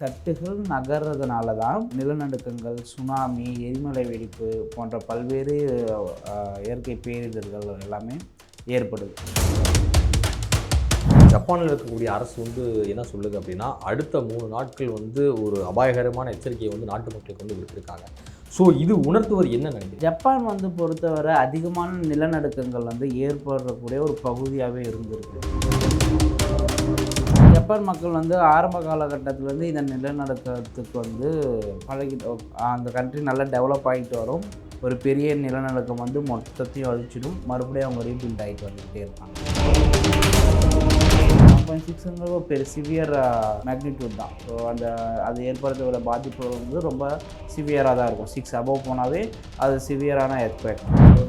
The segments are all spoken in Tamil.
தட்டுகள் நகர்றதுனால தான் நிலநடுக்கங்கள் சுனாமி எரிமலை வெடிப்பு போன்ற பல்வேறு இயற்கை பேரிடர்கள் எல்லாமே ஏற்படுது. ஜப்பானில் இருக்கக்கூடிய அரசு வந்து என்ன சொல்லுது அப்படின்னா அடுத்த மூணு நாட்கள் வந்து ஒரு அபாயகரமான எச்சரிக்கையை வந்து நாட்டு மக்களுக்கு வந்து விடுத்திருக்காங்க ஸோ இது உணர்த்துவது என்ன நினைக்கிறீங்க? ஜப்பான் வந்து பொறுத்தவரை அதிகமான நிலநடுக்கங்கள் வந்து ஏற்படக்கூடிய ஒரு பகுதியாகவே இருந்திருக்கு. ஜப்பான் மக்கள் வந்து ஆரம்ப காலகட்டத்திலேருந்து இந்த நிலநடுக்கத்துக்கு வந்து பழகி அந்த கண்ட்ரி நல்லா டெவலப் ஆகிட்டு வரும். ஒரு பெரிய நிலநடுக்கம் வந்து மொத்தத்தையும் அழிச்சிடும். மறுபடியும் அவங்க ரீபில்ட் ஆகிட்டு வந்துக்கிட்டே இருப்பாங்க பாயிண்ட் சிக்ஸுங்கிறது ஒரு பெரிய சிவியர் மேக்னிடியூட் தான். ஸோ அந்த அது ஏற்படுத்தக்கூடிய பாதிப்புகள் வந்து ரொம்ப சிவியராக தான் இருக்கும். சிக்ஸ் அபவ் போனாவே அது சிவியரான எர்த்குவேக்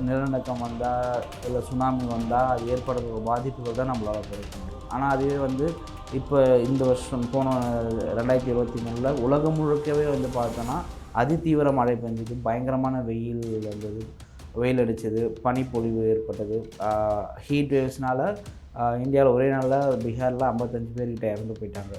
நிலநடுக்கம் வந்தால் இல்லை சுனாமி வந்தால் அது ஏற்படுத்துகிற பாதிப்புகள் தான் நம்மளால் குறைக்க முடியும். ஆனால் அதுவே வந்து இப்போ இந்த வருஷம் போன ரெண்டாயிரத்தி இருபத்தி மூணில் உலகம் முழுக்கவே வந்து பார்த்தோன்னா அதிதீவிர மழை பெஞ்சது பயங்கரமான வெயில் வந்தது வெயில் அடித்தது பனிப்பொழிவு ஏற்பட்டது. ஹீட் வேவ்ஸ்னால் இந்தியாவில் ஒரே நாளில் பீகாரில் ஐம்பத்தஞ்சு பேர்கிட்ட இறந்து போயிட்டாங்க.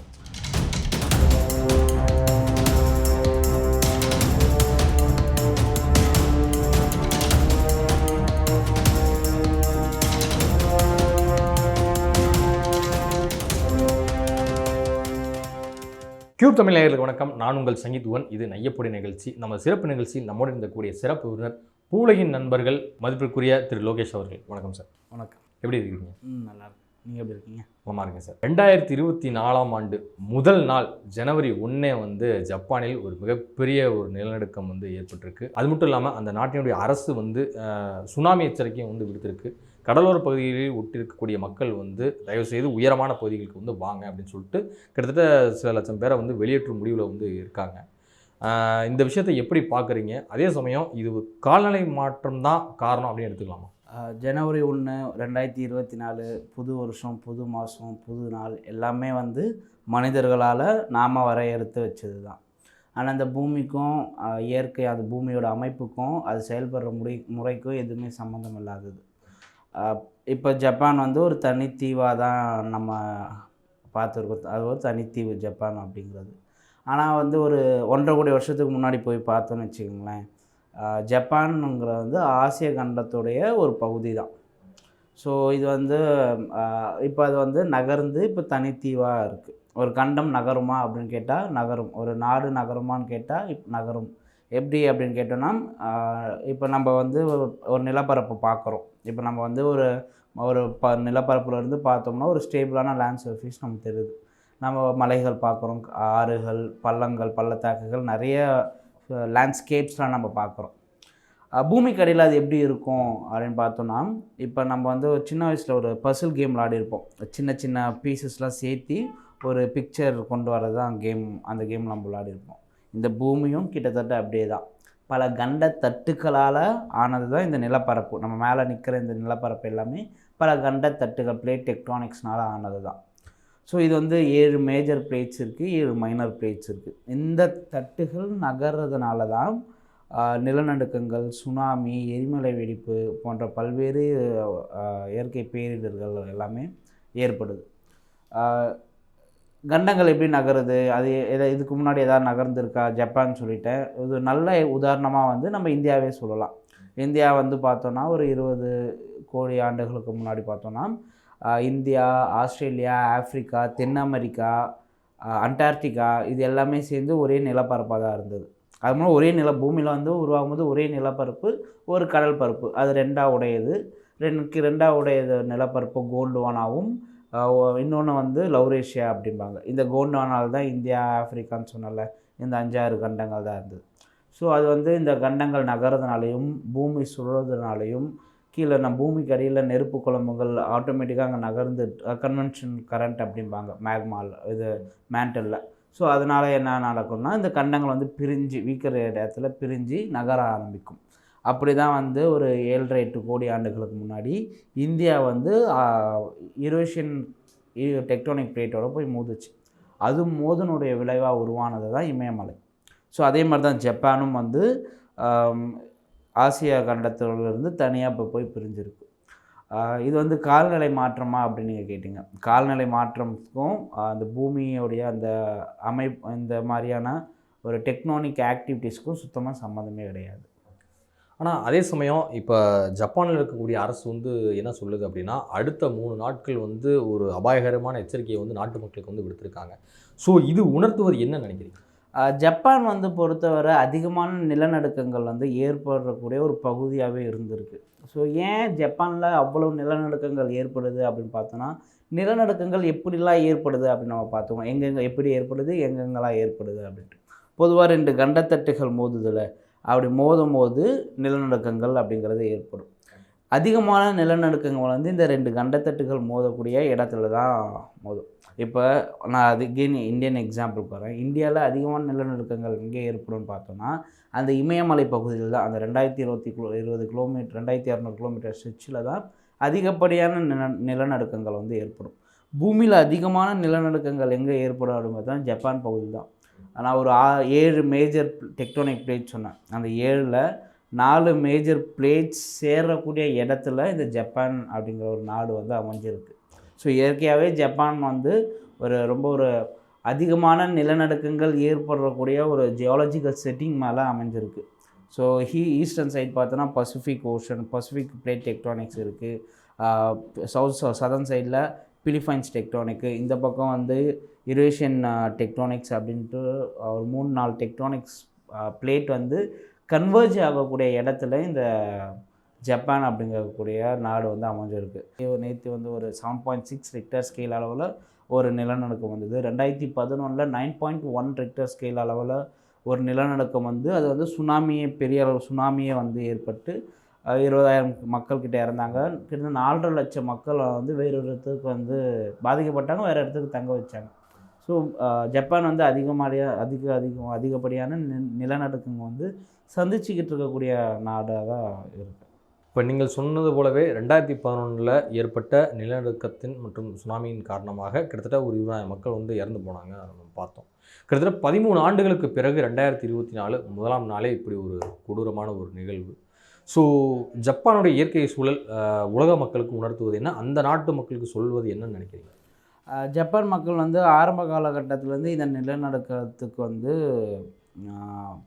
கியூப் தமிழ் நேயர்களுக்கு வணக்கம். நான் உங்கள் சங்கீத்துவன் இது நையப்பொடி நிகழ்ச்சி. நம்ம சிறப்பு நிகழ்ச்சி நம்மோடு இருந்தக்கூடிய சிறப்பு விருந்தினர் பூலகின் நண்பர்கள் மதிப்பிற்குரிய திரு லோகேஷ் அவர்கள். வணக்கம் சார். வணக்கம். எப்படி இருக்கீங்க? நல்லா இருக்கு நீங்கள் எப்படி இருக்கீங்க? நல்லா இருக்கேன் சார். ரெண்டாயிரத்தி இருபத்தி நாலாம் ஆண்டு முதல் நாள் ஜனவரி ஒன்னே வந்து ஜப்பானில் ஒரு மிகப்பெரிய ஒரு நிலநடுக்கம் வந்து ஏற்பட்டிருக்கு. அது மட்டும் இல்லாமல் அந்த நாட்டினுடைய அரசு வந்து சுனாமி எச்சரிக்கையும் வந்து விடுத்திருக்கு. கடலோர பகுதிகளில் ஒட்டிருக்கக்கூடிய மக்கள் வந்து தயவுசெய்து உயரமான பகுதிகளுக்கு வந்து வாங்க அப்படின்னு சொல்லிட்டு கிட்டத்தட்ட சில லட்சம் பேரை வந்து வெளியேற்றும் முடிவில் வந்து இருக்காங்க. இந்த விஷயத்தை எப்படி பார்க்குறீங்க? அதே சமயம் இது கால்நிலை மாற்றம் தான் காரணம் அப்படின்னு எடுத்துக்கலாமா? ஜனவரி ஒன்று ரெண்டாயிரத்தி இருபத்தி நாலு புது வருஷம் புது மாதம் புது நாள் எல்லாமே வந்து மனிதர்களால் நாம் வரையறுத்து வச்சது தான் ஆனால் அந்த பூமிக்கும் இயற்கை அந்த பூமியோட அமைப்புக்கும் அது செயல்படுற முறை முறைக்கும் எதுவுமே சம்மந்தம் இல்லாதது. இப்போ ஜப்பான் வந்து ஒரு தனித்தீவாக தான் நம்ம பார்த்துருக்கோம் அது ஒரு தனித்தீவு ஜப்பான் அப்படிங்கிறது. ஆனால் வந்து ஒரு ஒன்றரை கோடி வருஷத்துக்கு முன்னாடி போய் பார்த்தோன்னு வச்சுக்கோங்களேன். ஆஹ் ஜப்பானுங்கிற வந்து ஆசிய கண்டத்துடைய ஒரு பகுதி தான். ஸோ இது வந்து இப்போ அது வந்து நகர்ந்து இப்போ தனித்தீவாக இருக்குது ஒரு கண்டம் நகருமா அப்படின்னு கேட்டால் நகரும். ஒரு நாடு நகருமான்னு கேட்டால் இப் நகரும். எப்படி அப்படின்னு கேட்டோன்னா இப்போ நம்ம வந்து ஒரு ஒரு நிலப்பரப்பு பார்க்குறோம் இப்போ நம்ம வந்து ஒரு ஒரு ப நிலப்பரப்புலேருந்து பார்த்தோம்னா ஒரு ஸ்டேபிளான லேண்ட் சர்ஃபீஸ் நமக்கு தெரியுது. நம்ம மலைகள் பார்க்குறோம் ஆறுகள் பள்ளங்கள் பள்ளத்தாக்குகள் நிறைய லேண்ட்ஸ்கேப்ஸ்லாம் நம்ம பார்க்குறோம் பூமிக்கு அடியில் அது எப்படி இருக்கும் அப்படின்னு பார்த்தோன்னா இப்போ நம்ம வந்து ஒரு சின்ன வயசில் ஒரு பசில் கேம் விளாடிருப்போம் சின்ன சின்ன பீசஸ்லாம் சேர்த்து ஒரு பிக்சர் கொண்டு வரது தான் கேம் அந்த கேம் நம்ம விளாடிருப்போம் இந்த பூமியும் கிட்டத்தட்ட அப்படியே தான் பல கண்ட தட்டுக்களால் ஆனது தான் இந்த நிலப்பரப்பு. நம்ம மேலே நிற்கிற இந்த நிலப்பரப்பு எல்லாமே பல கண்ட தட்டுகள் பிளேட் டெக்ட்ரானிக்ஸ்னால் ஆனது தான் ஸோ இது வந்து ஏழு மேஜர் பிளேட்ஸ் இருக்குது ஏழு மைனர் பிளேட்ஸ் இருக்குது இந்த தட்டுகள் நகர்றதுனால தான் நிலநடுக்கங்கள் சுனாமி எரிமலை வெடிப்பு போன்ற பல்வேறு இயற்கை பேரிடர்கள் எல்லாமே ஏற்படுது. கண்டங்கள் எப்படி நகருது? அது எதை இதுக்கு முன்னாடி எதாவது நகர்ந்துருக்கா? ஜப்பான் சொல்லிட்டேன். இது நல்ல உதாரணமாக வந்து நம்ம இந்தியாவே சொல்லலாம். இந்தியா வந்து பார்த்தோன்னா ஒரு இருபது கோடி ஆண்டுகளுக்கு முன்னாடி பார்த்தோன்னா இந்தியா ஆஸ்திரேலியா ஆஃப்ரிக்கா தென் அமெரிக்கா அண்டார்டிகா இது எல்லாமே சேர்ந்து ஒரே நிலப்பரப்பாக தான் இருந்தது. அது மூலம் ஒரே நில பூமியில் வந்து உருவாகும் போது ஒரே நிலப்பரப்பு ஒரு கடல் பரப்பு. அது ரெண்டாக உடையது. ரெண்டுக்கு ரெண்டாக உடையது நிலப்பரப்பு கோல்டுவானாவும் இன்னொன்று வந்து லௌரேஷியா அப்படிம்பாங்க. இந்த கோண்டானால் தான் இந்தியா ஆஃப்ரிக்கான்னு சொன்னால இந்த அஞ்சாறு கண்டங்கள் தான் இருந்தது. ஸோ அது வந்து இந்த கண்டங்கள் நகர்றதுனாலையும் பூமி சுழறதுனாலையும் கீழே நம்ம பூமிக்கு அடியில் நெருப்பு குழம்புகள் ஆட்டோமேட்டிக்காக அங்கே நகர்ந்து கன்வென்ஷன் கரண்ட் அப்படிம்பாங்க மேக்மால் இது மேண்டலில் ஸோ அதனால் என்ன நடக்கும்னா இந்த கண்டங்கள் வந்து பிரிஞ்சு வீக்கிற இடத்துல பிரிஞ்சு நகர ஆரம்பிக்கும். அப்படி தான் வந்து ஒரு ஏழரை எட்டு கோடி ஆண்டுகளுக்கு முன்னாடி இந்தியா வந்து யூரோஷியன் டெக்டோனிக் பிளேட்டோட போய் மோதுச்சு. அது மோதனுடைய விளைவாக உருவானது தான் இமயமலை. ஸோ அதே மாதிரி தான் ஜப்பானும் வந்து ஆசியா கண்டத்திலிருந்து தனியாக இப்போ போய் பிரிஞ்சிருக்கு. இது வந்து கால்நிலை மாற்றமா அப்படின்னு நீங்கள் கேட்டிங்க. கால்நிலை மாற்றத்துக்கும் அந்த பூமியோடைய அந்த அமைப்பு இந்த மாதிரியான ஒரு டெக்னானிக் ஆக்டிவிட்டீஸ்க்கும் சுத்தமாக சம்மந்தமே கிடையாது. ஆனால் அதே சமயம் இப்போ ஜப்பானில் இருக்கக்கூடிய அரசு வந்து என்ன சொல்லுது அப்படின்னா அடுத்த மூணு நாட்கள் வந்து ஒரு அபாயகரமான எச்சரிக்கையை வந்து நாட்டு மக்களுக்கு வந்து விடுத்திருக்காங்க. ஸோ இது உணர்த்துவது என்ன நினைக்கிறீங்க? ஜப்பான் வந்து பொறுத்தவரை அதிகமான நிலநடுக்கங்கள் வந்து ஏற்படக்கூடிய ஒரு பகுதியாகவே இருந்திருக்கு. ஸோ ஏன் ஜப்பானில் அவ்வளவு நிலநடுக்கங்கள் ஏற்படுது அப்படின்னு பார்த்தோன்னா நிலநடுக்கங்கள் எப்படிலாம் ஏற்படுது அப்படின்னு நம்ம பார்த்தோம் எங்கெங்கே எப்படி ஏற்படுது எங்கெங்கெல்லாம் ஏற்படுது அப்படின்ட்டு. பொதுவாக ரெண்டு கண்டத்தட்டுகள் மோதுதில். அப்படி மோதும் போது நிலநடுக்கங்கள் அப்படிங்கிறது ஏற்படும். அதிகமான நிலநடுக்கங்கள் வந்து இந்த ரெண்டு கண்டத்தட்டுகள் மோதக்கூடிய இடத்துல தான் மோதும். இப்போ நான் அது இந்தியன் எக்ஸாம்பிள் வரேன் இந்தியாவில் அதிகமான நிலநடுக்கங்கள் எங்கே ஏற்படும்னு பார்த்தோன்னா அந்த இமயமலை பகுதியில் தான் அந்த ரெண்டாயிரத்தி இருபத்தி கிலோ இருபது கிலோமீட்டர் ரெண்டாயிரத்தி இரநூறு கிலோமீட்டர் ஸ்ட்ரெச்சில் தான் அதிகப்படியான நில நிலநடுக்கங்கள் வந்து ஏற்படும். பூமியில் அதிகமான நிலநடுக்கங்கள் எங்கே ஏற்படும் அப்படின்னு பார்த்தா ஜப்பான் பகுதி தான் நான் ஒரு ஆ ஏழு மேஜர் டெக்டோனிக் பிளேட் சொன்னேன். அந்த ஏழில் நாலு மேஜர் பிளேட்ஸ் சேரக்கூடிய இடத்துல இந்த ஜப்பான் அப்படிங்கிற ஒரு நாடு வந்து அமைஞ்சிருக்கு. ஸோ இயற்கையாகவே ஜப்பான் வந்து ஒரு ரொம்ப ஒரு அதிகமான நிலநடுக்கங்கள் ஏற்படக்கூடிய ஒரு ஜியாலஜிக்கல் செட்டிங் மேலே அமைஞ்சிருக்கு. ஸோ ஹீ ஈஸ்டர்ன் சைட் பார்த்தோன்னா Pacific ocean Pacific plate tectonics இருக்குது சவுத் சதர்ன் சைடில் பிலிஃபைன்ஸ் டெக்டானிக்கு இந்த பக்கம் வந்து யுரேஷியன் டெக்டானிக்ஸ் uh, அப்படின்ட்டு ஒரு மூணு நாலு டெக்டானிக்ஸ் பிளேட் வந்து கன்வர்ஜ் ஆகக்கூடிய இடத்துல இந்த ஜப்பான் அப்படிங்கக்கூடிய நாடு வந்து அமைஞ்சிருக்கு. நேற்று வந்து ஒரு seven point six Richter scale அளவில் ஒரு நிலநடுக்கம் வந்தது. ரெண்டாயிரத்தி பதினொன்றில் nine point one Richter scale அளவில் ஒரு நிலநடுக்கம் வந்து அது வந்து சுனாமியை பெரிய அளவு சுனாமியே வந்து ஏற்பட்டு இருபதாயிரம் மக்கள்கிட்ட இறந்தாங்க. கிட்டத்தட்ட நாலரை லட்சம் மக்கள் வந்து வேறு ஒரு இடத்துக்கு வந்து பாதிக்கப்பட்டாங்க வேறு இடத்துக்கு தங்க வச்சாங்க. ஸோ ஜப்பான் வந்து அதிகமாக அதிக அதிகம் அதிகப்படியான நி- நிலநடுக்கங்க வந்து சந்திச்சுக்கிட்டு இருக்கக்கூடிய நாடாக தான் இருக்குது இப்போ நீங்கள் சொன்னது போலவே ரெண்டாயிரத்தி பதினொன்றில் ஏற்பட்ட நிலநடுக்கத்தின் மற்றும் சுனாமியின் காரணமாக கிட்டத்தட்ட ஒரு இருபதாயிரம் மக்கள் வந்து இறந்து போனாங்க நம்ம பார்த்தோம். கிட்டத்தட்ட பதிமூணு ஆண்டுகளுக்கு பிறகு ரெண்டாயிரத்தி இருபத்தி நாலு முதலாம் நாளே இப்படி ஒரு கொடூரமான ஒரு நிகழ்வு. ஸோ ஜப்பானுடைய இயற்கை சூழல் உலக மக்களுக்கு உணர்த்துவது என்ன? அந்த நாட்டு மக்களுக்கு சொல்வது என்னன்னு நினைக்கிறீங்க? ஜப்பான் மக்கள் வந்து ஆரம்ப காலகட்டத்திலேருந்து இந்த நிலநடுக்கத்துக்கு வந்து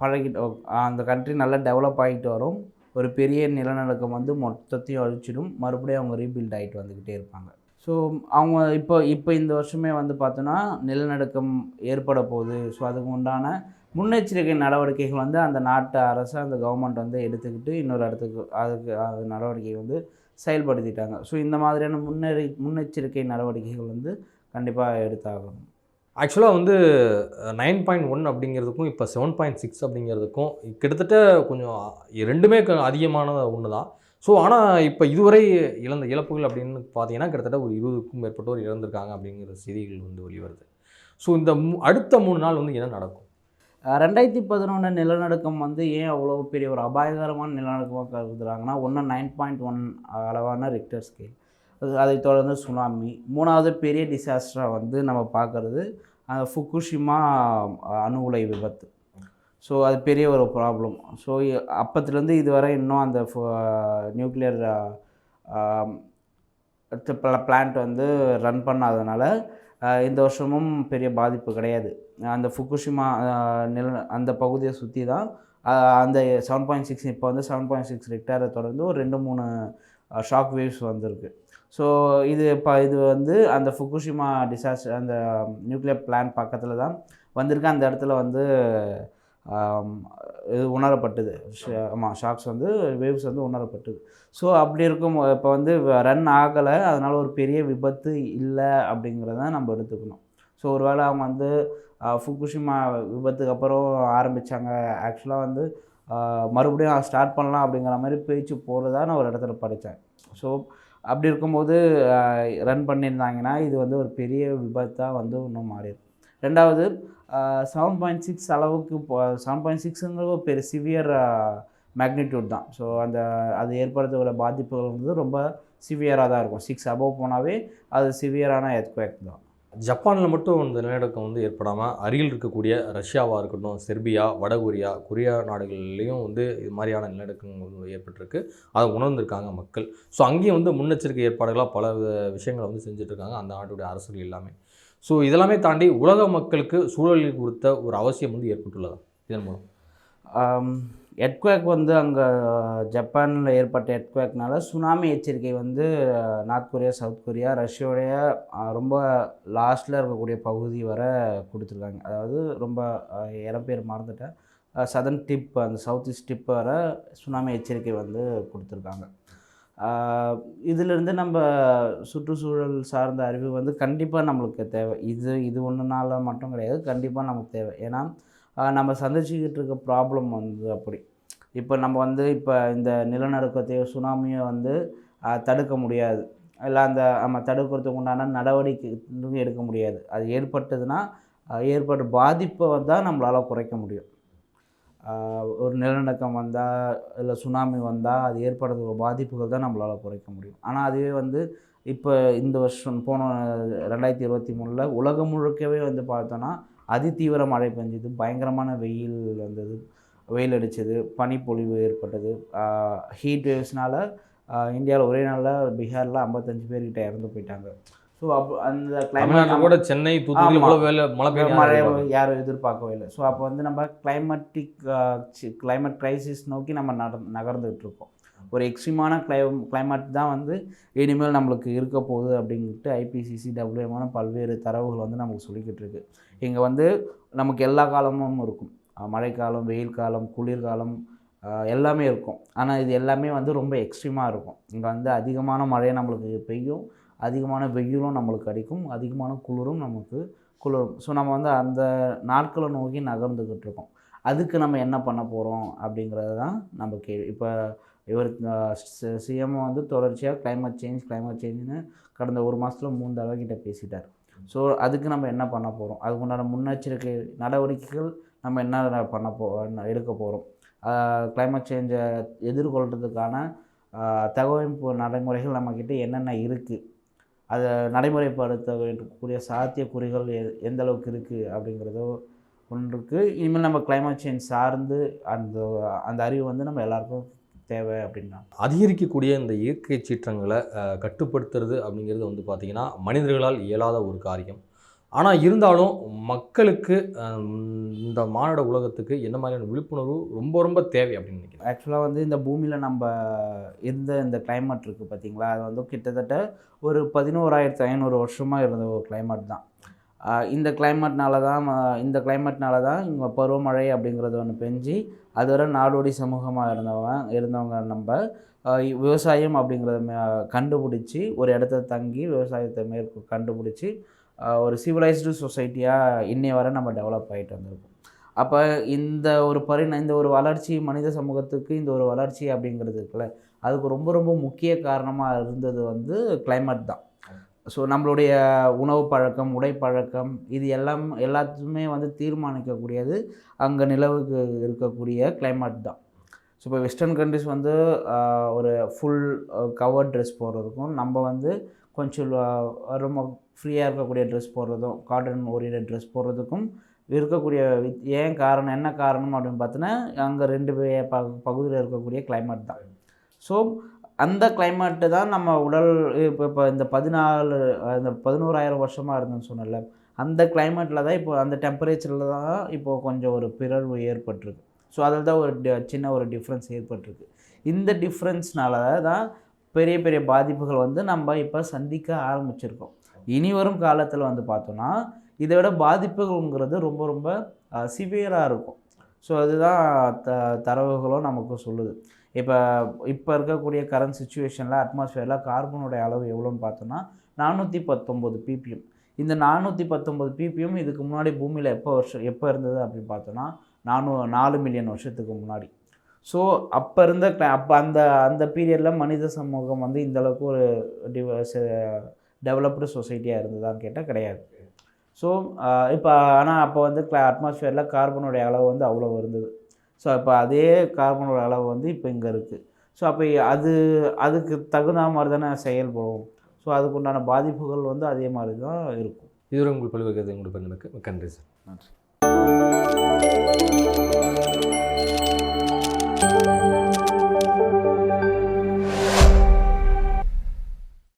பழகிட்டு அந்த கண்ட்ரி நல்லா டெவலப் ஆகிட்டு வரும். ஒரு பெரிய நிலநடுக்கம் வந்து மொத்தத்தையும் அழிச்சிடும். மறுபடியும் அவங்க ரீபில்ட் ஆகிட்டு வந்துக்கிட்டே இருப்பாங்க. ஸோ அவங்க இப்போ இப்போ இந்த வருஷமே வந்து பார்த்தோன்னா நிலநடுக்கம் ஏற்பட போகுது. ஸோ அதுக்கு உண்டான முன்னெச்சரிக்கை நடவடிக்கைகள் வந்து அந்த நாட்டு அரசு அந்த கவர்மெண்ட் வந்து எடுத்துக்கிட்டு இன்னொரு இடத்துக்கு அதுக்கு அது நடவடிக்கை வந்து செயல்படுத்திட்டாங்க. ஸோ இந்த மாதிரியான முன்னெறி முன்னெச்சரிக்கை நடவடிக்கைகள் வந்து கண்டிப்பாக எடுத்தாகணும். ஆக்சுவலாக வந்து நைன் பாயிண்ட் ஒன் அப்படிங்கிறதுக்கும் இப்போ செவன் பாயிண்ட் சிக்ஸ் அப்படிங்கிறதுக்கும் கிட்டத்தட்ட கொஞ்சம் ரெண்டுமே க- அதிகமான ஒன்று தான் ஸோ ஆனால் இப்போ இதுவரை இழந்த இழப்புகள் அப்படின்னு பார்த்தீங்கன்னா கிட்டத்தட்ட ஒரு இருபதுக்கும் மேற்பட்டோர் இழந்திருக்காங்க அப்படிங்கிற செய்திகள் வந்து வெளிவருது. ஸோ இந்த மு- அடுத்த மூணு நாள் வந்து என்ன நடக்கும்? ரெண்டாயிரத்தி பதினொன்று நிலநடுக்கம் வந்து ஏன் அவ்வளோ பெரிய ஒரு அபாயகரமான நிலநடுக்கமாக கருதுறாங்கன்னா ஒன்று நைன் பாயிண்ட் ஒன் அளவான ரிக்டர் ஸ்கேல் அதை தொடர்ந்து சுனாமி மூணாவது பெரிய டிசாஸ்டராக வந்து நம்ம பார்க்குறது ஃபுக்குஷிமா அணு உலை விபத்து. ஸோ அது பெரிய ஒரு ப்ராப்ளம் ஸோ அப்பத்துலேருந்து இதுவரை இன்னும் அந்த நியூக்ளியர் பிளான்ட் வந்து ரன் பண்ணாதனால இந்த வருஷமும் பெரிய பாதிப்பு கிடையாது. அந்த ஃபுக்குஷிமா நில அந்த பகுதியை சுற்றி தான் அந்த செவன் பாயிண்ட் சிக்ஸ் இப்போ வந்து செவன் பாயிண்ட் சிக்ஸ் ரெக்டாரை தொடர்ந்து ஒரு ரெண்டு மூணு ஷாக் வேவ்ஸ் வந்திருக்கு. ஸோ இது இப்போ இது வந்து அந்த ஃபுக்குஷிமா டிசாஸ்டர் அந்த நியூக்ளியர் பிளான்ட் பக்கத்தில் தான் வந்திருக்கு. அந்த இடத்துல வந்து இது உணரப்பட்டது. ஆமாம் ஷாக்ஸ் வந்து வேவ்ஸ் வந்து உணரப்பட்டது. ஸோ அப்படி இருக்கும் இப்போ வந்து ரன் ஆகலை அதனால் ஒரு பெரிய விபத்து இல்லை அப்படிங்கிறத நம்ம எடுத்துக்கணும். ஸோ ஒருவேளை அவங்க வந்து ஃபுக்குஷிமா விபத்துக்கு அப்புறம் ஆரம்பித்தாங்க ஆக்சுவலாக வந்து மறுபடியும் ஸ்டார்ட் பண்ணலாம் அப்படிங்கிற மாதிரி பேச்சு போகிறதா நான் ஒரு இடத்துல படித்தேன் ஸோ அப்படி இருக்கும்போது ரன் பண்ணியிருந்தாங்கன்னா இது வந்து ஒரு பெரிய விபத்தாக வந்து இன்னும் மாறிடும். ரெண்டாவது செவன் பாயிண்ட் சிக்ஸ் அளவுக்கு செவன் பாயிண்ட் சிக்ஸுங்கிற ஒரு பெரிய சிவியர் மேக்னிடியூட் தான். ஸோ அந்த அது ஏற்படுத்தக்கூடிய பாதிப்புகள் வந்து ரொம்ப சிவியராக தான் இருக்கும். சிக்ஸ் அபவ் போனாவே அது சிவியரான எர்த்குவேக் தான். ஜப்பானில் மட்டும் இந்த நிலநடுக்கம் வந்து ஏற்படாமல் அருகில் இருக்கக்கூடிய ரஷ்யாவாக இருக்கட்டும் செர்பியா வடகொரியா கொரியா நாடுகள்லேயும் வந்து இது மாதிரியான நிலநடுக்கங்கள் வந்து ஏற்பட்டிருக்கு. அதை உணர்ந்திருக்காங்க மக்கள். ஸோ அங்கேயும் வந்து முன்னெச்சரிக்கை ஏற்பாடுகளாக பல விஷயங்களை வந்து செஞ்சுட்ருக்காங்க அந்த நாட்டுடைய அரசுகள் எல்லாமே. ஸோ இதெல்லாமே தாண்டி உலக மக்களுக்கு சூழலில் கொடுத்த ஒரு அவசியம் வந்து ஏற்பட்டுள்ளதா? இதன் மூலம். எட்குவேக் வந்து அங்கே ஜப்பானில் ஏற்பட்ட எட்குவேக்னால சுனாமி எச்சரிக்கை வந்து நார்த் கொரியா சவுத் கொரியா ரஷ்யோடைய ரொம்ப லாஸ்ட்டில் இருக்கக்கூடிய பகுதி வர கொடுத்துருக்காங்க. அதாவது ரொம்ப இடம் பேர் மறந்துட்டேன். சதன் டிப் அந்த சவுத் ஈஸ்ட் டிப் வர சுனாமி எச்சரிக்கை வந்து கொடுத்துருக்காங்க. இதிலிருந்து நம்ம சுற்றுச்சூழல் சார்ந்த அறிவு வந்து கண்டிப்பாக நம்மளுக்கு தேவை. இது இது ஒன்றுனால மட்டும் கிடையாது கண்டிப்பாக நமக்கு தேவை. ஏன்னா நம்ம சந்திச்சுக்கிட்டு இருக்க ப்ராப்ளம் வந்து அப்படி. இப்போ நம்ம வந்து இப்போ இந்த நிலநடுக்கத்தையோ சுனாமியோ வந்து தடுக்க முடியாது. இல்லை அந்த நம்ம தடுக்கிறதுக்கு உண்டான நடவடிக்கை எடுக்க முடியாது. அது ஏற்பட்டதுன்னா ஏற்பட்ட பாதிப்பை தான் நம்மளால் குறைக்க முடியும். ஒரு நிலநடுக்கம் வந்தால் இல்லை சுனாமி வந்தால் அது ஏற்படுற பாதிப்புகள் தான் நம்மளால் குறைக்க முடியும். ஆனால் அதுவே வந்து இப்போ இந்த வருஷம் போன ரெண்டாயிரத்தி இருபத்தி மூணில் உலகம் முழுக்கவே வந்து பார்த்தோன்னா அதிதீவிர மழை பெஞ்சது பயங்கரமான வெயில் வந்தது வெயில் அடித்தது பனிப்பொழிவு ஏற்பட்டது. ஹீட் வேவ்ஸ்னால் இந்தியாவில் ஒரே நாளில் பீகாரில் ஐம்பத்தஞ்சு பேர்கிட்ட இறந்து போயிட்டாங்க. ஸோ அப்போ அந்த climate- கூட சென்னை தூத்துக்குடி. இவ்வளோ வேலை மழை மழை பெய்யும் யாரும் எதிர்பார்க்கவே இல்லை. ஸோ அப்போ வந்து நம்ம கிளைமேட்டிக் கிளைமேட் கிரைசிஸ் நோக்கி நம்ம நட நகர்ந்துகிட்டு இருக்கோம் ஒரு எக்ஸ்ட்ரீமான கிளை கிளைமேட் தான் வந்து இனிமேல் நம்மளுக்கு இருக்க போகுது அப்படின்ட்டு ஐபிசிசி டபிள்யூஎமான பல்வேறு தரவுகள் வந்து நமக்கு சொல்லிக்கிட்டு இருக்கு இங்கே வந்து நமக்கு எல்லா காலமும் இருக்கும். மழைக்காலம் வெயில் காலம் குளிர்காலம் எல்லாமே இருக்கும். ஆனால் இது எல்லாமே வந்து ரொம்ப எக்ஸ்ட்ரீமாக இருக்கும். இங்கே வந்து அதிகமான மழை நம்மளுக்கு பெய்யும். அதிகமான வெயிலும் நம்மளுக்கு அடிக்கும் அதிகமான குளிரும் நமக்கு குளிரும். ஸோ நம்ம வந்து அந்த நாட்களை நோக்கி நகர்ந்துக்கிட்டு இருக்கோம். அதுக்கு நம்ம என்ன பண்ண போகிறோம் அப்படிங்கிறது தான் நம்ம கேள்வி. இப்போ இவர் சிஎம் வந்து தொடர்ச்சியாக கிளைமேட் சேஞ்ச் கிளைமேட் சேஞ்சுன்னு கடந்த ஒரு மாதத்தில் மூணு தடவை கிட்ட பேசிட்டார். ஸோ அதுக்கு நம்ம என்ன பண்ண போகிறோம் அதுக்கு உண்டான முன்னெச்சரிக்கை நடவடிக்கைகள் நம்ம என்ன பண்ண போ எடுக்க போகிறோம் கிளைமேட் சேஞ்சை எதிர்கொள்கிறதுக்கான தகவமைப்பு நடைமுறைகள் நம்மக்கிட்ட என்னென்ன இருக்குது அதை நடைமுறைப்படுத்த வேண்டக்கூடிய சாத்தியக்கூறுகள் எ- எந்த அளவுக்கு இருக்குது அப்படிங்கிறதோ ஒன்று இருக்குது இனிமேல் நம்ம கிளைமேட் சேஞ்ச் சார்ந்து அந்த அந்த அறிவு வந்து நம்ம எல்லாருக்கும் தேவை அப்படின்னா. அதிகரிக்கக்கூடிய இந்த இயற்கை சீற்றங்களை கட்டுப்படுத்துறது அப்படிங்கிறது வந்து பார்த்திங்கன்னா மனிதர்களால் இயலாத ஒரு காரியம். ஆனால் இருந்தாலும் மக்களுக்கு இந்த மானிட உலகத்துக்கு என்ன மாதிரியான விழிப்புணர்வு ரொம்ப ரொம்ப தேவை அப்படின்னு நினைக்கிறேன். ஆக்சுவலாக வந்து இந்த பூமியில் நம்ம இருந்த இந்த கிளைமேட் இருக்குது பார்த்தீங்களா அது வந்து கிட்டத்தட்ட ஒரு பதினோராயிரத்து ஐநூறு வருஷமாக இருந்த ஒரு கிளைமேட் தான். இந்த கிளைமேட்னால தான் இந்த கிளைமேட்னால தான் இங்கே பருவமழை அப்படிங்கிறது ஒன்று பெஞ்சு அதுவரை நாடோடி சமூகமாக இருந்தவன் இருந்தவங்க நம்ம விவசாயம் அப்படிங்கிறத மே- கண்டுபிடிச்சி ஒரு இடத்த தங்கி விவசாயத்தை மேற்கு கண்டுபிடிச்சி ஒரு சிவிலைஸ்டு சொசைட்டியாக இன்னைய வரை நம்ம டெவலப் ஆகிட்டு வந்திருக்கோம். அப்போ இந்த ஒரு பரிண இந்த ஒரு வளர்ச்சி மனித சமூகத்துக்கு இந்த ஒரு வளர்ச்சி அப்படிங்கிறது இருக்குல்ல அதுக்கு ரொம்ப ரொம்ப முக்கிய காரணமாக இருந்தது வந்து கிளைமேட் தான். ஸோ நம்மளுடைய உணவு பழக்கம் உடை பழக்கம் இது எல்லாம் எல்லாத்துமே வந்து தீர்மானிக்கக்கூடியது அங்கே நிலவுக்கு இருக்கக்கூடிய கிளைமேட் தான். ஸோ இப்போ வெஸ்டர்ன் கண்ட்ரிஸ் வந்து ஒரு ஃபுல் கவர் ட்ரெஸ் போடுறதுக்கும் நம்ம வந்து கொஞ்சம் ரொம்ப ஃப்ரீயாக இருக்கக்கூடிய ட்ரெஸ் போடுறதும் காட்டன் ஓரியன்ட் ட்ரெஸ் போடுறதுக்கும் இருக்கக்கூடிய வித்- ஏன் காரணம் என்ன காரணம் அப்படின்னு பார்த்தோன்னா அங்கே ரெண்டு ப பகுதியில் இருக்கக்கூடிய கிளைமேட் தான். ஸோ அந்த கிளைமேட்டு தான் நம்ம உடல் இப்போ இப்போ இந்த பதினாலு இந்த பதினோராயிரம் வருஷமாக இருந்தேன்னு சொன்னல அந்த கிளைமேட்டில் தான் இப்போ அந்த டெம்பரேச்சரில் தான் இப்போது கொஞ்சம் ஒரு பிறழ்வு ஏற்பட்டிருக்கு. ஸோ அதில் தான் ஒரு சின்ன ஒரு டிஃப்ரென்ஸ் ஏற்பட்டிருக்கு. இந்த டிஃப்ரென்ஸ்னால தான் பெரிய பெரிய பாதிப்புகள் வந்து நம்ம இப்போ சந்திக்க ஆரம்பிச்சிருக்கோம். இனி வரும் காலத்தில் வந்து பார்த்தோன்னா இதை விட பாதிப்புகள்ங்கிறது ரொம்ப ரொம்ப சிவியராக இருக்கும். ஸோ அதுதான் த தரவுகளும் நமக்கு சொல்லுது. இப்போ இப்போ இருக்கக்கூடிய கரண்ட் சுச்சுவேஷனில் அட்மாஸ்ஃபியரில் கார்பனுடைய அளவு எவ்வளோன்னு பார்த்தோன்னா நானூற்றி பத்தொம்போது பிபிஎம் இந்த நானூற்றி பத்தொம்போது பிபிஎம் இதுக்கு முன்னாடி பூமியில் எப்போ வருஷம் எப்போ இருந்தது அப்படின்னு பார்த்தோன்னா நானூ நாலு மில்லியன் வருஷத்துக்கு முன்னாடி. ஸோ அப்போ இருந்த அப்போ அந்த அந்த பீரியடில் மனித சமூகம் வந்து இந்த அளவுக்கு ஒரு டெவலப்டு சொசைட்டியாக இருந்ததான்னு கேட்டால் கிடையாது. ஸோ இப்போ ஆனால் அப்போ வந்து அட்மாஸ்ஃபியரில் கார்பனுடைய அளவு வந்து அவ்வளோ இருந்தது. ஸோ இப்போ அதே கார்பனோட அளவு வந்து இப்போ இங்கே இருக்குது ஸோ அப்போ அது அதுக்கு தகுந்த மாதிரி தானே செயல்படும் ஸோ அதுக்குண்டான பாதிப்புகள் வந்து அதே மாதிரி தான் இருக்கும். இதுவரை உங்கள் பல்வேறு உங்களுக்கு நன்றி சார். நன்றி.